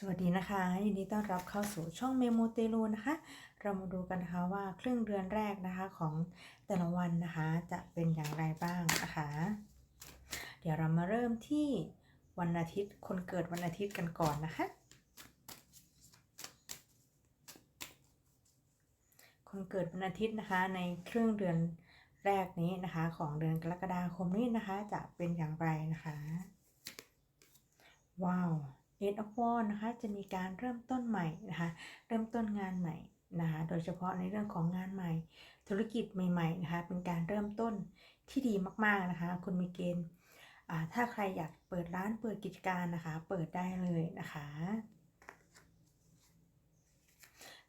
สวัสดีนะคะยินดีต้อนรับเข้าสู่ช่องเมโมเตลูนะคะ เรามาดูกันนะคะว่าครึ่งเดือนแรกนะคะของแต่ละวันนะคะจะเป็นอย่างไรบ้างนะคะ เดี๋ยวเรามาเริ่มที่วันอาทิตย์คนเกิดวันอาทิตย์กันก่อนนะคะ คนเกิดวันอาทิตย์นะคะในครึ่งเดือนแรกนี้นะคะ ของเดือนกรกฎาคมนี้นะคะจะเป็นอย่างไรนะคะ ว้าว Eight of Wands นะคะจะมีการเริ่มต้นใหม่นะคะเริ่มต้นงานใหม่นะคะโดยเฉพาะในเรื่องของงานใหม่ ธุรกิจใหม่ๆนะคะเป็นการเริ่มต้นที่ดีมากๆนะคะคุณมีเกณฑ์ถ้าใครอยากเปิดร้านเปิดกิจการนะคะ เปิดได้เลยนะคะ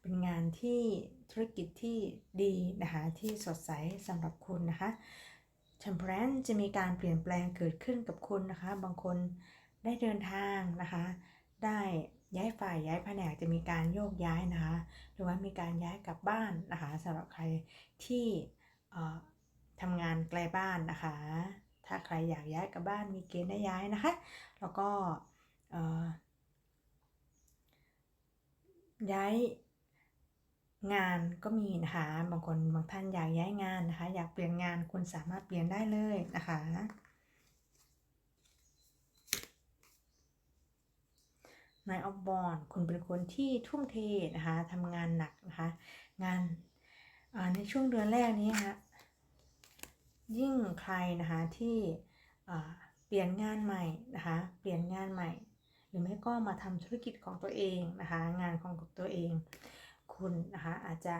เป็นงานที่ธุรกิจที่ดีนะคะที่สดใสสำหรับคุณนะคะ Temperance จะมีการเปลี่ยนแปลงเกิดขึ้นกับคุณนะคะ บางคน ได้เดินทางนะคะ ได้ย้ายฝ่ายย้ายแผนกจะมีการโยกย้ายนะคะ หรือว่ามีการย้ายกลับบ้านนะคะสำหรับใครที่ทำงานไกลบ้านนะคะ ถ้าใครอยากย้ายกลับบ้านมีเกณฑ์ได้ย้ายนะคะ แล้วก็ย้ายงานก็มีนะคะบางคนบางท่านอยากย้ายงานนะคะ อยากเปลี่ยนงานคุณสามารถเปลี่ยนได้เลยนะคะ นายออฟบอลคุณเป็นคนที่ทุ่มเทนะคะทำงานหนักนะคะ งานาในช่วงเดือนแรกนี้นะคะยิ่งใครนะคะที่เปลี่ยนงานใหม่นะคะ เปลี่ยนงานใหม่ หรือไม่ก็มาทำธุรกิจของตัวเองนะคะ งานของตัวเอง คุณนะคะอาจจะ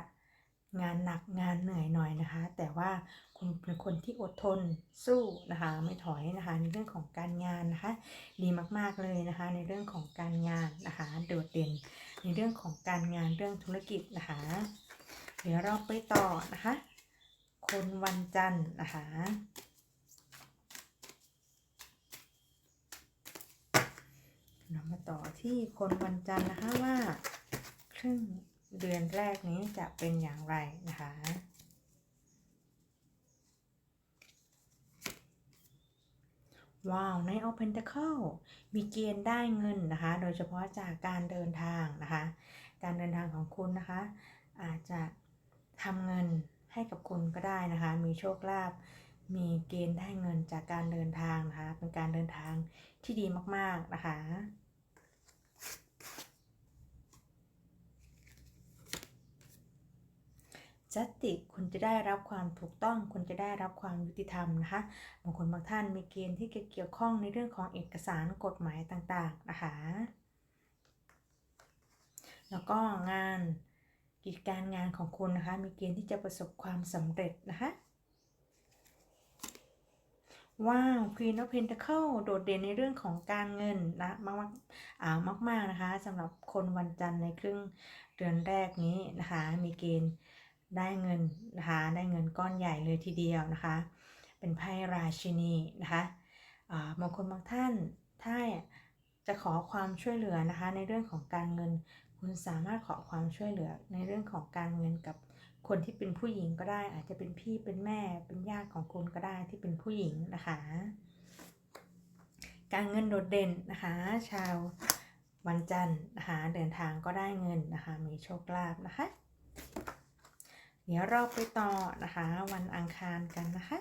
งานหนักงานเหนื่อยหน่อยนะคะ แต่ว่าคุณเป็นคนที่อดทนสู้นะคะ ไม่ถอยนะคะในเรื่องของการงานนะคะ ดีมากๆเลยนะคะ ในเรื่องของการงานนะคะ โดดเด่นในเรื่องของการงานเรื่องธุรกิจนะคะเดี๋ยวเราไปต่อนะคะ คนวันจันทร์นะคะเรามาต่อที่คนวันจันทร์นะคะว่าครึ่ง เดือนแรกนี้จะเป็นอย่างไรนะคะ ว้าว ใน o p e n t a c l e มีเกณฑ์ได้เงินนะคะ โดยเฉพาะจากการเดินทางนะคะ การเดินทางของคุณนะคะ อาจจะทำเงินให้กับคุณก็ได้นะคะ มีโชคลาภ มีเกณฑ์ได้เงินจากการเดินทางนะคะ เป็นการเดินทางที่ดีมากๆนะคะ จัตติคุณจะได้รับความถูกต้อง คุณจะได้รับความยุติธรรมนะคะ บางคนบางท่านมีเกณฑ์ที่เกี่ยวข้องในเรื่องของเอกสารกฎหมายต่างๆ นะคะ แล้วก็งานกิจการงานของคุณนะคะ มีเกณฑ์ที่จะประสบความสำเร็จนะคะว้าว Queen of Pentacle โดดเด่นในเรื่องของการเงินนะมากๆอ่ามาก ๆ นะคะสำหรับคนวันจันทร์ในครึ่งเดือนแรกนี้นะคะ มีเกณฑ์ ได้เงินนะคะได้เงินก้อนใหญ่เลยทีเดียวนะคะ เป็นไพ่ราชินีนะคะบางคนบางท่านถ้าจะขอความช่วยเหลือนะคะในเรื่องของการเงิน คุณสามารถขอความช่วยเหลือในเรื่องของการเงินกับคนที่เป็นผู้หญิงก็ได้ อาจจะเป็นพี่เป็นแม่เป็นญาติของคุณก็ได้ที่เป็นผู้หญิงนะคะ การเงินโดดเด่นนะคะ ชาววันจันทร์นะคะเดินทางก็ได้เงินนะคะมีโชคลาภนะคะ เดี๋ยวเราไปต่อนะคะ วันอังคารกันนะคะ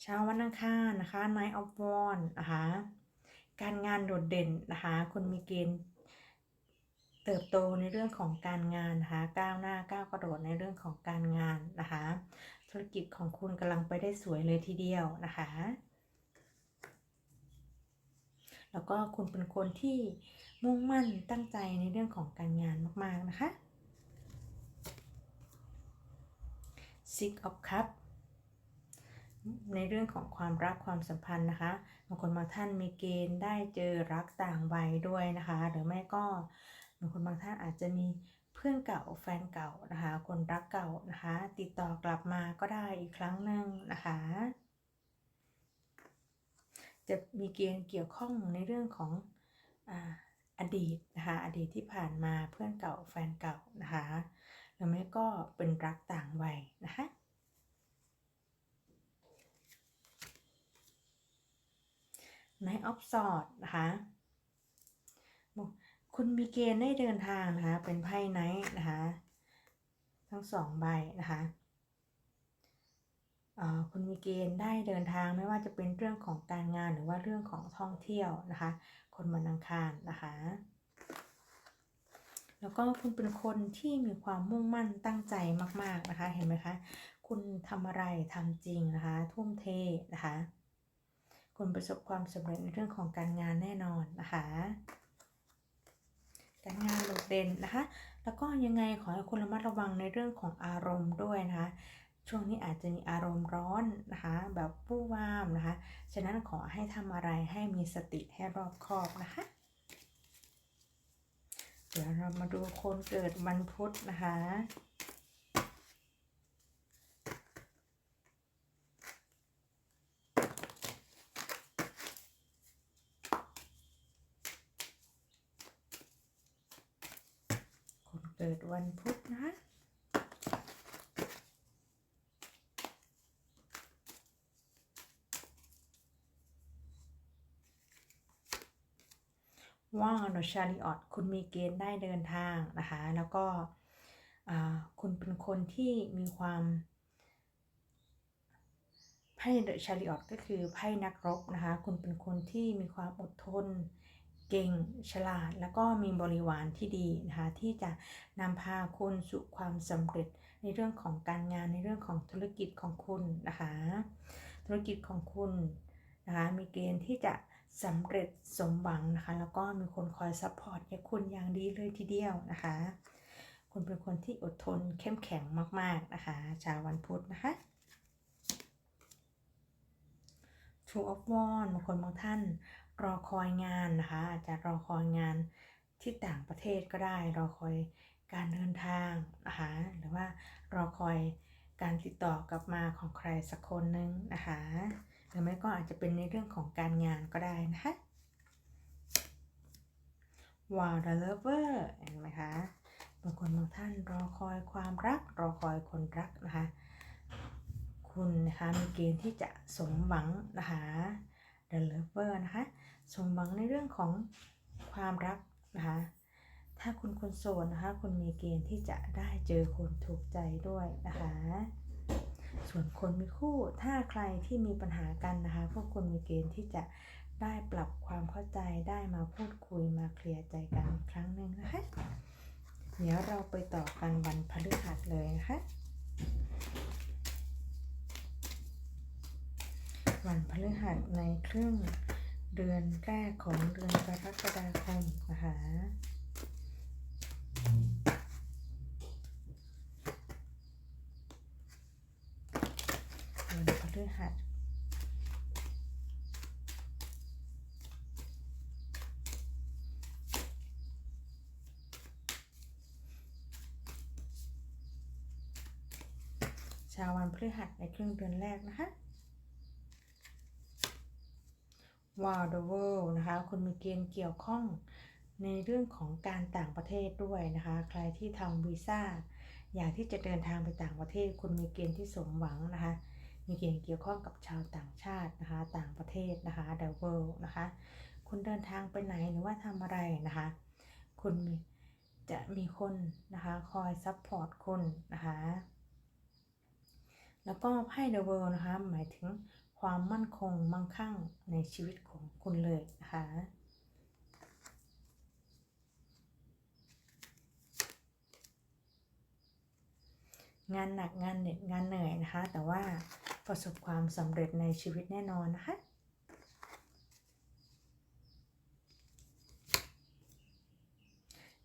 เช้าวันอังคารนะคะ Night of Wands นะคะ การงานโดดเด่นนะคะ คุณมีเกณฑ์ เติบโตในเรื่องของการงานนะคะก้าวหน้าก้าวกระโดดในเรื่องของการงานนะคะ ธุรกิจของคุณกำลังไปได้สวยเลยทีเดียวนะคะ แล้วก็คุณเป็นคนที่มุ่งมั่นตั้งใจในเรื่องของการงานมาก ๆ นะคะ Six of Cups ในเรื่องของความรักความสัมพันธ์นะคะบางคนบางท่านมีเกณฑ์ได้เจอรักต่างวัยด้วยนะคะ หรือไม่ก็างคนบางท่านอาจจะมีเพื่อนเก่าแฟนเก่านะคะ คนรักเก่านะคะ ติดต่อกลับมาก็ได้อีกครั้งหนึ่งนะคะ จะมีเกณฑ์เกี่ยวข้องในเรื่องของออดีตนะคะอดีตที่ผ่านมาเพื่อนเก่าแฟนเก่านะคะหรือไม่ก็เป็นรักต่างวัยนะคะในออฟสอดนะคะ คุณมีเกณฑ์ได้เดินทางนะคะ เป็นไพ่ไนท์นะคะ ทั้งสองใบนะคะอ่อคุณมีเกณฑ์ได้เดินทางไม่ว่าจะเป็นเรื่องของการงานหรือว่าเรื่องของท่องเที่ยวนะคะ คนวันอังคารนะคะ แล้วก็คุณเป็นคนที่มีความมุ่งมั่นตั้งใจมาก ๆนะคะ เห็นไหมคะ คุณทำอะไรทำจริงนะคะ ทุ่มเทนะคะ คุณประสบความสำเร็จในเรื่องของการงานแน่นอนนะคะ แต่งานโดดเด่นนะคะ แล้วก็ยังไงขอให้คุณระมัดระวังในเรื่องของอารมณ์ด้วยนะคะ ช่วงนี้อาจจะมีอารมณ์ร้อนนะคะ แบบผู้วามนะคะ ฉะนั้นขอให้ทำอะไรให้มีสติให้รอบคอบนะคะ เดี๋ยวเรามาดูคนเกิดวันพุธนะคะ เกิดวันพุธนะ ว่างโดชาริออตคุณมีเกณฑ์ได้เดินทางนะคะ แล้วก็คุณเป็นคนที่มีความไพ่เดอะชาริออตก็คือไพ่นักรบนะคะ คุณเป็นคนที่มีความอดทน เก่งฉลาด แล้วก็มีบริวารที่ดีนะคะที่จะนำพาคุณสู่ความสำเร็จในเรื่องของการงานในเรื่องของธุรกิจของคุณนะคะ ธุรกิจของคุณนะคะมีเกณฑ์ที่จะสำเร็จสมหวังนะคะ แล้วก็มีคนคอยซัพพอร์ตให้คุณอย่างดีเลยทีเดียวนะคะ คุณเป็นคนที่อดทนเข้มแข็งมาก ๆ นะคะชาววันพุธนะคะ True of w a n d บางคนบางท่าน รอคอยงานนะคะอาจจะรอคอยงานที่ต่างประเทศก็ได้ รอคอยการเดินทางนะคะหรือว่ารอคอยการติดต่อกลับมาของใครสักคนหนึ่งนะคะหรือไม่ก็อาจจะเป็นในเรื่องของการงานก็ได้นะคะวา the lover เห็นไหมคะบางคนบางท่านรอคอยความรัก รอคอยคนรักนะคะ คุณนะคะมีเกณฑ์ที่จะสมหวังนะคะ the lover นะคะสมหวังในเรื่องของความรักนะคะถ้าคุณคนโสดนะคะคุณมีเกณฑ์ที่จะได้เจอคนถูกใจด้วยนะคะส่วนคนมีคู่ถ้าใครที่มีปัญหากันนะคะพวกคุณมีเกณฑ์ที่จะได้ปรับความเข้าใจได้มาพูดคุยมาเคลียร์ใจกันครั้งหนึ่งนะคะเดี๋ยวเราไปต่อกันวันพฤหัสเลยนะคะ วันพฤหัสในครึ่งเดือนแรกของเดือนกรกฎาคมนะคะวันพฤหัสชาววันพฤหัสในครึ่งเดือนแรกนะคะ ว้าว the world นะคะ คุณมีเกณฑ์เกี่ยวข้องในเรื่องของการต่างประเทศด้วยนะคะ ใครที่ทำวีซ่าอยากที่จะเดินทางไปต่างประเทศ คุณมีเกณฑ์ที่สมหวังนะคะ มีเกณฑ์เกี่ยวข้องกับชาวต่างชาตินะคะ ต่างประเทศนะคะ the world นะคะ คุณเดินทางไปไหนหรือว่าทำอะไรนะคะ คุณจะมีคนนะคะคอยซัพพอร์ตคุณนะคะ แล้วก็ไพ่ the world นะคะ หมายถึง ความมั่นคงมั่งคั่งในชีวิตของคุณเลยนะคะงานหนักงานเหน็ดงานเหนื่อยนะคะ แต่ว่าประสบความสำเร็จในชีวิตแน่นอนนะคะ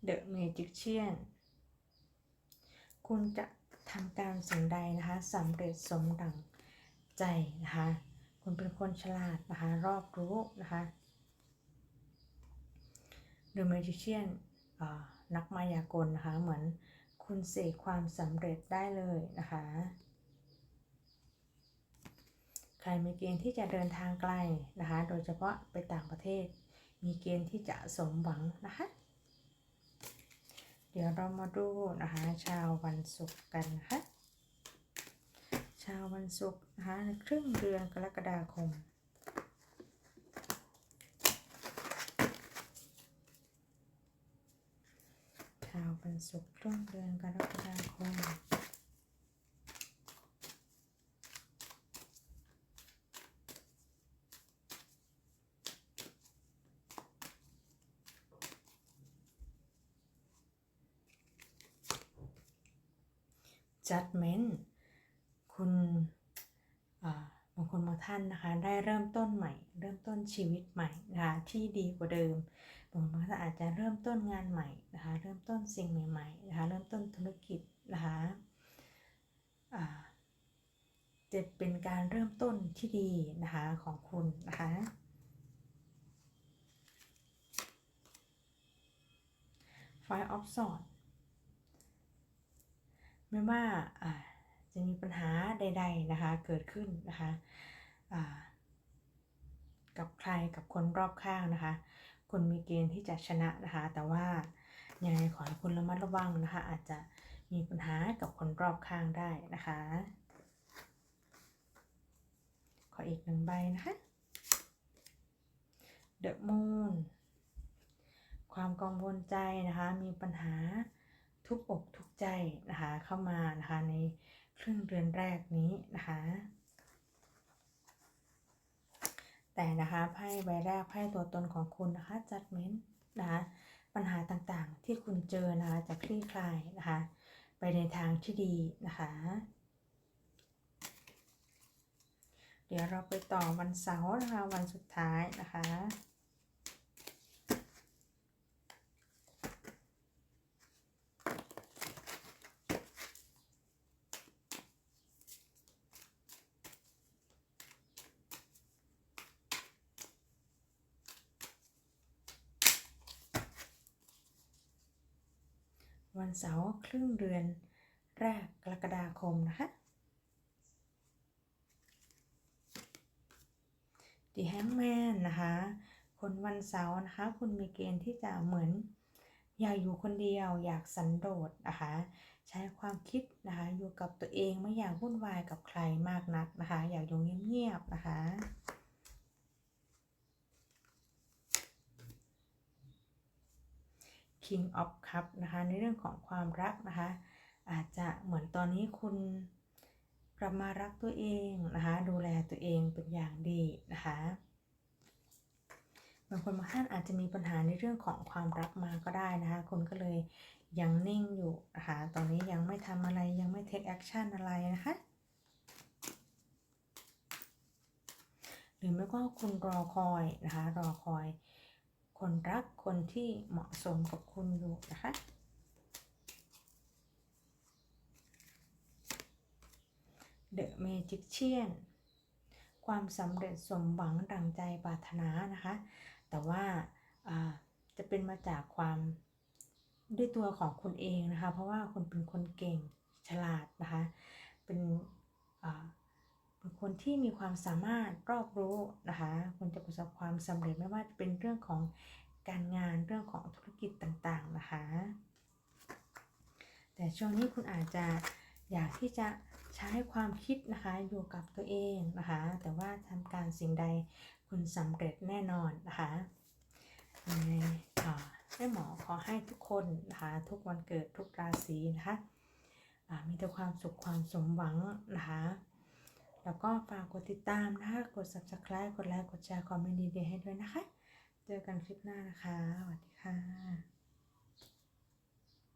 The Magician คุณจะทำการสิ่งใดนะคะสำเร็จสมดังใจนะคะ คุณเป็นคนฉลาดนะคะ รอบรู้นะคะ The Magician อ่านักมายากลนะคะ เหมือนคุณเสกความสำเร็จได้เลยนะคะ ใครมีเกณฑ์ที่จะเดินทางไกลนะคะ โดยเฉพาะไปต่างประเทศ มีเกณฑ์ที่จะสมหวังนะคะ เดี๋ยวเรามาดูนะคะ ชาววันศุกร์กันนะคะ ชาววันศุกร์นะคะในครึ่งเดือนกรกฎาคม ชาววันศุกร์ครึ่งเดือนกรกฎาคม judgment คุณอ่าบางคนบาง ท่านนะคะ ได้เริ่มต้นใหม่ เริ่มต้นชีวิตใหม่นะคะที่ดีกว่าเดิมบางท่านอาจจะเริ่มต้นงานใหม่นะคะเริ่มต้นสิ่งใหม่ๆนะคะเริ่มต้นธุรกิจนะคะจะเป็นการเริ่มต้นที่ดีนะคะของคุณนะคะ Five of Swords ไม่ว่าจะมีปัญหาใด ๆนะคะเกิดขึ้นนะคะ กับใครกับคนรอบข้างนะคะ คุณมีเกณฑ์ที่จะชนะนะคะ แต่ว่ายังไงขอให้คุณระมัดระวังนะคะ อาจจะมีปัญหากับคนรอบข้างได้นะคะ ขออีกหนึ่งใบนะคะ The Moon ความกังวลใจนะคะ มีปัญหาทุกอกทุกใจนะคะ เข้ามานะคะในครึ่งเดือนแรกนี้นะคะ แต่นะคะไพ่ใบแรกไพ่ตัวตนของคุณนะคะจัดเม้นนะคะปัญหาต่างๆที่คุณเจอนะคะจะคลี่คลายนะคะไปในทางที่ดีนะคะเดี๋ยวเราไปต่อวันเสาร์นะคะวันสุดท้ายนะคะ วันเสาร์ครึ่งเดือนแรกกรกฎาคมนะคะ The Hangman นะคะ คนวันเสาร์นะคะ คุณมีเกณฑ์ที่จะเหมือน อยากอยู่คนเดียวอยากสันโดษนะคะ ใช้ความคิดนะคะ อยู่กับตัวเองไม่อยากวุ่นวายกับใครมากนักนะคะ อยากอยู่เงียบๆนะคะ King of Cup นะคะในเรื่องของความรักนะคะ อาจจะเหมือนตอนนี้คุณกลับมารักตัวเองนะคะ ดูแลตัวเองเป็นอย่างดีนะคะบางคนบางท่านอาจจะมีปัญหาในเรื่องของความรักมาก็ได้นะคะคุณก็เลยยังนิ่งอยู่นะคะตอนนี้ยังไม่ทำอะไรยังไม่เทคแอคชั่นอะไรนะคะหรือไม่ก็คุณรอคอยนะคะรอคอย คนรักคนที่เหมาะสมกับคุณอยู่นะคะ The Magician ความสำเร็จสมหวังดังใจปรารถนานะคะ แต่ว่าจะเป็นมาจากความด้วยตัวของคุณเองนะคะ เพราะว่าคุณเป็นคนเก่งฉลาดนะคะ เป็น เป็นคนที่มีความสามารถรอบรู้นะคะคุณจะประสบความสำเร็จไม่ว่าจะเป็นเรื่องของการงานเรื่องของธุรกิจต่างๆนะคะ แต่ช่วงนี้คุณอาจจะอยากที่จะใช้ความคิดนะคะอยู่กับตัวเองนะคะ แต่ว่าทำการสิ่งใดคุณสำเร็จแน่นอนนะคะยังไงแม่หมอขอให้ทุกคนนะคะทุกวันเกิดทุกราศีนะคะมีแต่ความสุขความสมหวังนะคะ แล้วก็ฝากกดติดตามนะคะ กด subscribe กดไลค์ กดแชร์ คอมเมนต์ดีๆให้ด้วยนะคะ เจอกันคลิปหน้านะคะ สวัสดีค่ะ